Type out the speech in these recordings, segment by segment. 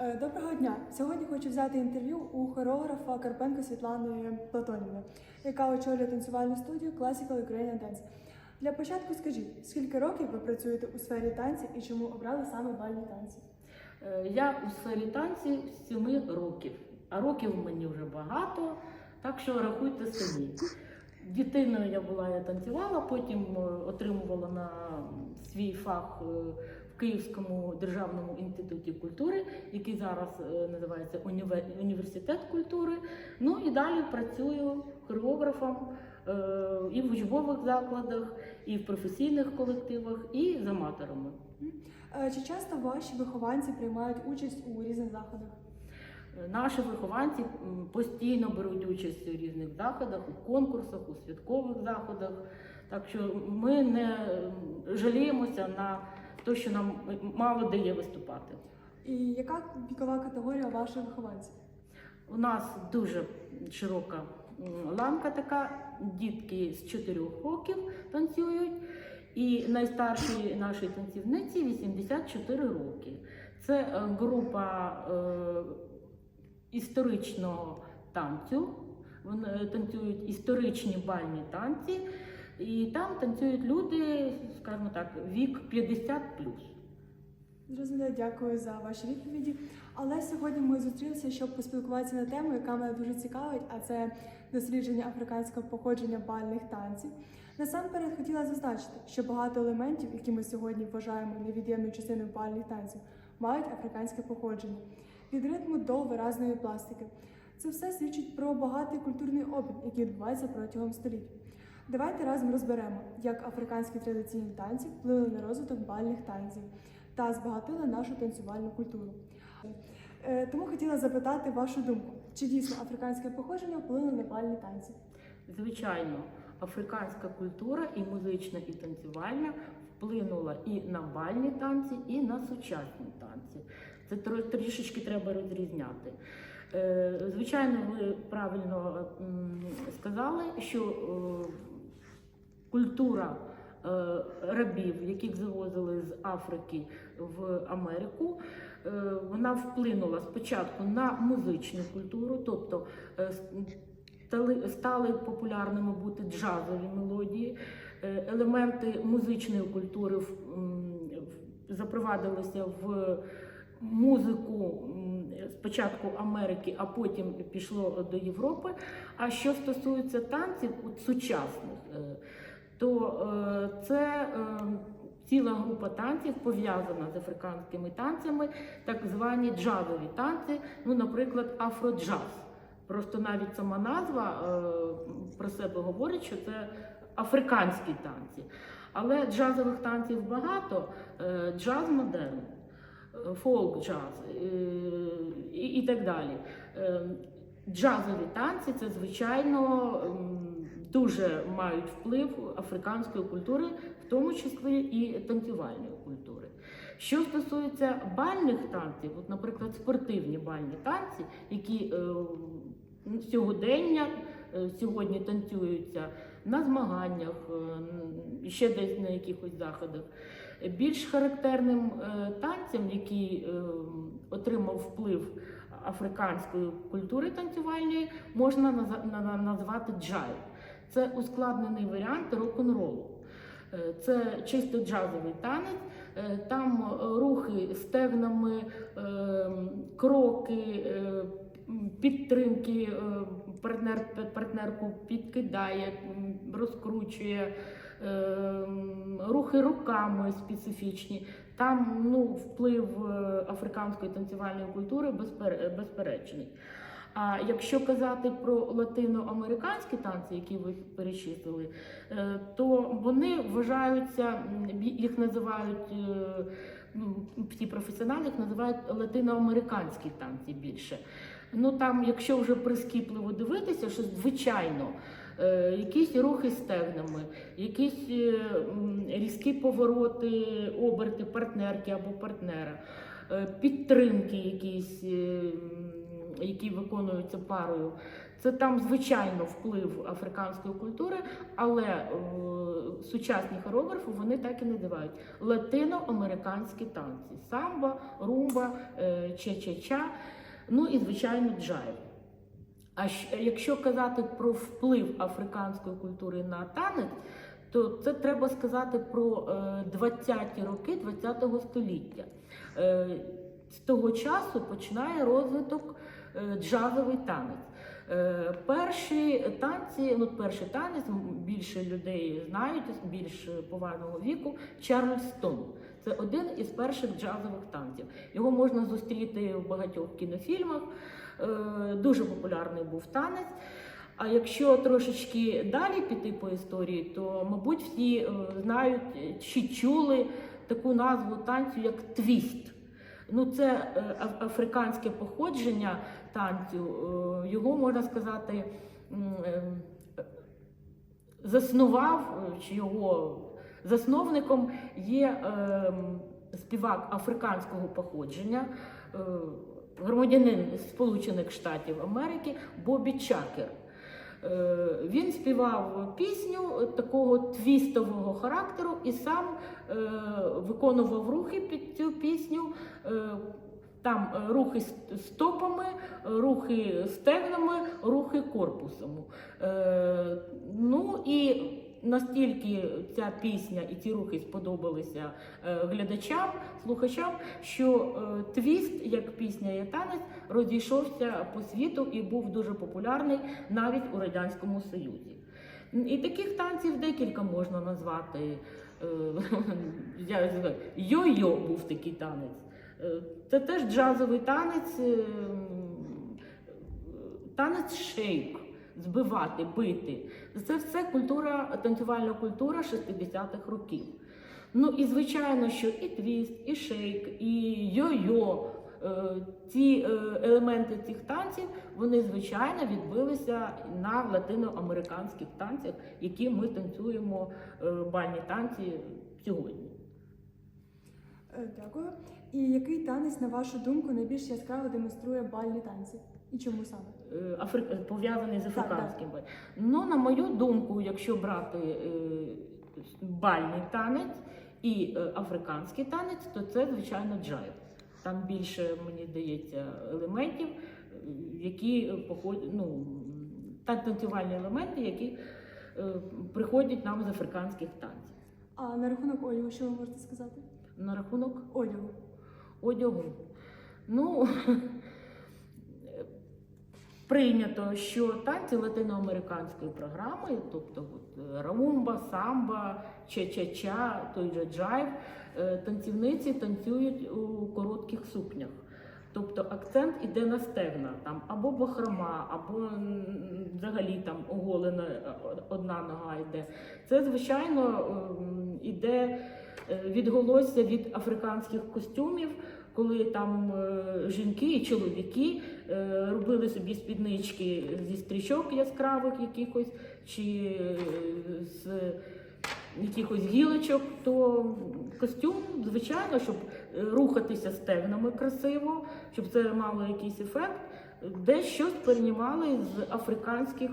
Е, Доброго дня! Сьогодні хочу взяти інтерв'ю у хореографа Карпенко Світлани Платонівни, яка очолює танцювальну студію Classical Ukrainian Dance. Для початку скажіть, скільки років ви працюєте у сфері танців і чому обрали саме бальні танці? Е, Я у сфері танців з 7 років, а років мені вже багато, так що рахуйте самі. Дитиною я була, я танцювала, потім е, отримувала на свій фах Київському державному інституті культури, який зараз е, називається університет культури. Ну і далі працюю хореографом е, і в учбових закладах, і в професійних колективах, і з аматорами. Е, Чи часто ваші вихованці приймають участь у різних заходах? Наші вихованці постійно беруть участь у різних заходах, у конкурсах, у святкових заходах. Так що ми не жаліємося на те, що нам мало де є виступати. І яка вікова категорія ваших вихованців? У нас дуже широка ланка така, дітки з 4 років танцюють, і найстаршій нашій танцівниці 84 роки. Це е, група е, історичного танцю. Вони танцюють історичні бальні танці, і там танцюють люди, скажімо так, вік 50 Зрозуміло, дякую за ваші відповіді. Але сьогодні ми зустрілися, щоб поспілкуватися на тему, яка мене дуже цікавить, а це дослідження африканського походження бальних танців. Насамперед хотіла зазначити, що багато елементів, які ми сьогодні вважаємо невід'ємною частиною бальних танців, мають африканське походження від ритму до виразної пластики. Це все свідчить про багатий культурний обмін, який відбувається протягом століть. Давайте разом розберемо, як африканські традиційні танці вплинули на розвиток бальних танців та збагатили нашу танцювальну культуру. Е, Тому хотіла запитати вашу думку, чи дійсно африканське походження вплинуло на бальні танці? Звичайно, африканська культура і музична, і танцювальна вплинула і на бальні танці, і на сучасні танці. Це трішечки треба розрізняти. Е, Звичайно, ви правильно сказали, що е, культура е, рабів, яких завозили з Африки в Америку, е, вона вплинула спочатку на музичну культуру, тобто е, стали, популярними бути джазові мелодії, елементи музичної культури запровадилися в музику спочатку Америки, а потім пішло до Європи. А що стосується танців от сучасних, то е, це е, ціла група танців пов'язана з африканськими танцями, так звані джазові танці, ну, наприклад, афроджаз. Просто навіть сама назва е, про себе говорить, що це африканські танці. Але джазових танців багато, джаз модерн, фолк джаз е, і, так далі. Джазові танці це звичайно дуже мають вплив африканської культури, в тому числі і танцювальної культури. Що стосується бальних танців, от, наприклад, спортивні бальні танці, які е, сьогодення е, сьогодні танцюються на змаганнях, е, ще десь на якихось заходах. Більш характерним е, танцем, який е, отримав вплив африканської культури танцювальної, можна назвати джайв. Це ускладнений варіант рок-н-ролу. Е, Це чисто джазовий танець, Е, там е, рухи стегнами, кроки, підтримки, партнер, партнерку підкидає, розкручує, рухи руками специфічні. Там ну, вплив африканської танцювальної культури безперечний. А якщо казати про латиноамериканські танці, які ви перечислили, е, то вони вважаються, їх називають е, всі професіонали їх називають латиноамериканські танці більше. Ну там, якщо вже прискіпливо дивитися, що звичайно. е, Якісь рухи стегнами, якісь різкі повороти, оберти партнерки або партнера, підтримки якісь, які виконуються парою. Це там звичайно вплив африканської культури, але е, сучасні хореографи вони так і називають латиноамериканські танці: самба, румба, е, ча-ча-ча, ну і звичайно джайв. А якщо казати про вплив африканської культури на танець, то це треба сказати про е, 20-ті роки 20-го століття. Е, З того часу починає розвиток е, джазовий танець. Е, Перші танці, ну перший танець більше людей знають, більш поважного віку Чарльстон. Це один із перших джазових танців. Його можна зустріти в багатьох кінофільмах. Е, Дуже популярний був танець. А якщо трошечки далі піти по історії, то мабуть всі е, знають е, чи чули таку назву танцю як твіст. Ну, це е, африканське походження танцю. Е, Його можна сказати е, заснував чи його засновником є співак африканського походження, громадянин Сполучених Штатів Америки Бобі Чакер. Е, Він співав пісню такого твістового характеру і сам е, виконував рухи під цю пісню. Е, Там рухи стопами, рухи стегнами, рухи корпусом. Ну і настільки ця пісня і ці рухи сподобалися е, глядачам, слухачам, що е, твіст, як пісня і танець, розійшовся по світу і був дуже популярний навіть у Радянському Союзі. І таких танців декілька можна назвати. Е, Йо-йо був такий танець. Це теж джазовий танець, е, танець шейк, збивати, бити. Це все культура, танцювальна культура 60-х років. Ну і звичайно, що і твіст, і шейк, і йо-йо. е, Ці е, елементи цих танців вони звичайно відбилися на латиноамериканських танцях, які ми танцюємо е, бальні танці сьогодні. Дякую. І який танець, на вашу думку, найбільш яскраво демонструє бальні танці? І чому саме? Е, Афри... пов'язаний з Так, африканським. бал. Ну, на мою думку, якщо брати е, бальний танець і е, африканський танець, то це звичайно джайв. Там більше, мені здається, елементів, е, які походять, ну, м, та танцювальні елементи, які е, приходять нам з африканських танців. А на рахунок одягу, що ви можете сказати? На рахунок Одягу. одягу. Ну, прийнято, що танці латиноамериканської програми, тобто от, е, раумба, самба, ча-ча-ча, той же джайв, е, танцівниці танцюють у коротких сукнях. Тобто акцент іде на стегна, там або бахрома, або взагалі там оголена е, одна нога йде. Це, звичайно, ем, іде відголосся від африканських костюмів, коли там е, жінки і чоловіки е, робили собі спіднички зі стрічок яскравих якихось, чи е, з якихось гілочок, то костюм, звичайно, щоб рухатися стегнами красиво, щоб це мало якийсь ефект. Десь щось переймали з африканських,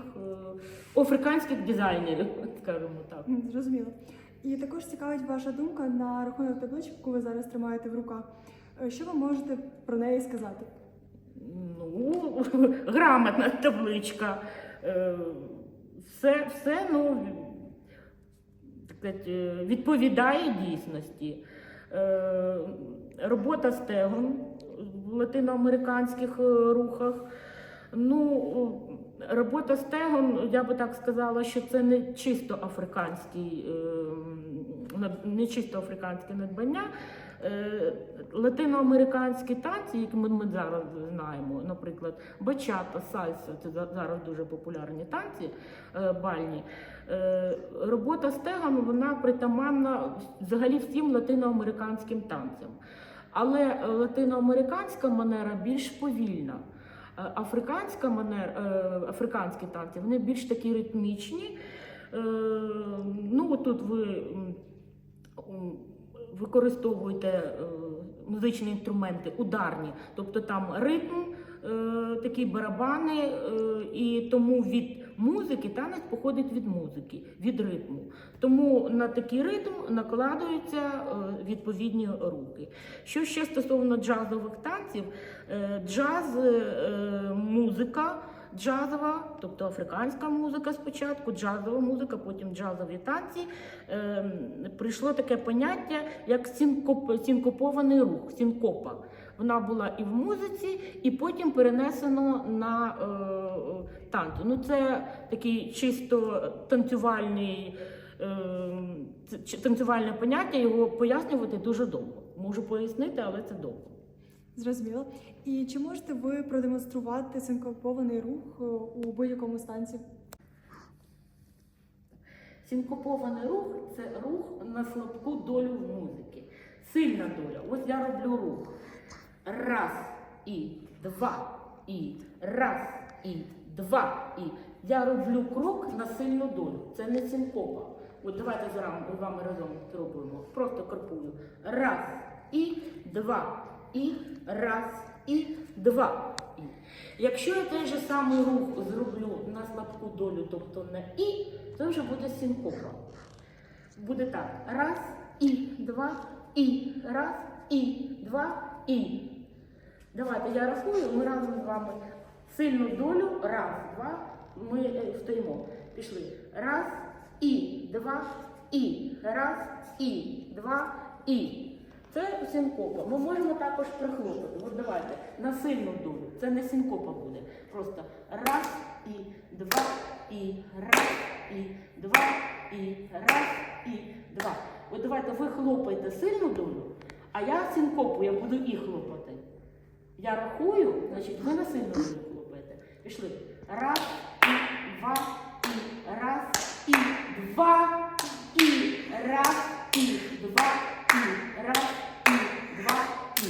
африканських дизайнерів, скажімо так. Зрозуміло. І також цікавить ваша думка на рахунок таблички, яку ви зараз тримаєте в руках. Е, Що ви можете про неї сказати? Ну, грамотна табличка. Е, Все, все ну, е, відповідає дійсності. Робота стегон в латиноамериканських рухах. Ну, робота стегон, я би так сказала, що це не чисто африканський, не чисто африканське надбання. Е, Латиноамериканські танці, які ми, ми зараз знаємо, наприклад, бачата, сальса, це зараз дуже популярні танці е, бальні. Е, Робота стегон вона притаманна взагалі всім латиноамериканським танцям. Але латиноамериканська манера більш повільна. Африканська манера, е, африканські танці вони більш такі ритмічні. Ну, тут ви використовуєте е, музичні інструменти ударні, тобто там ритм, е, такі барабани, е, і тому від музики танець походить від музики, від ритму. Тому на такий ритм накладаються відповідні рухи. Що ще стосовно джазових танців, джаз, музика. Джазова, тобто африканська музика спочатку, джазова музика, потім джазові танці. Е, прийшло таке поняття, як синкоп, синкопований рух, синкопа. Вона була і в музиці, і потім перенесено на е, танці. Ну, це такий чисто танцювальний, е, танцювальне поняття, його пояснювати дуже довго. Можу пояснити, але це довго. Зрозуміло. І чи можете ви продемонструвати синкопований рух е, у будь-якому станці? Синкопований рух це рух на слабку долю в музики. Сильна доля. Ось я роблю рух. Раз і два і раз і два і. Я роблю крок на сильну долю. Це не синкопа. От давайте з вами разом спробуємо. Просто крокую. Раз і два і раз і два і. Якщо я той же самий рух зроблю на слабку долю, тобто на і, це вже буде синкопа. Буде так. Раз і два і раз і два і. Давайте я рахую, ми разом з вами сильну долю. Раз, два. Ми е, стоїмо. Пішли. Раз і два і. Раз і два і. Це синкопа. Ми можемо також прихлопати. От давайте на сильну долю. Це не синкопа буде. Просто раз і два і раз і два і раз і два. От давайте ви хлопаєте сильну долю, а я синкопу, я буду і хлопати. Я рахую, значить, ви на сильну долю хлопаєте. Пішли. Раз і два і раз і два і раз і два і раз два і.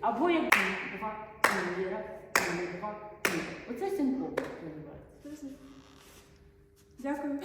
Або як і два і раз два і. Оце синкопа називається. Дякую.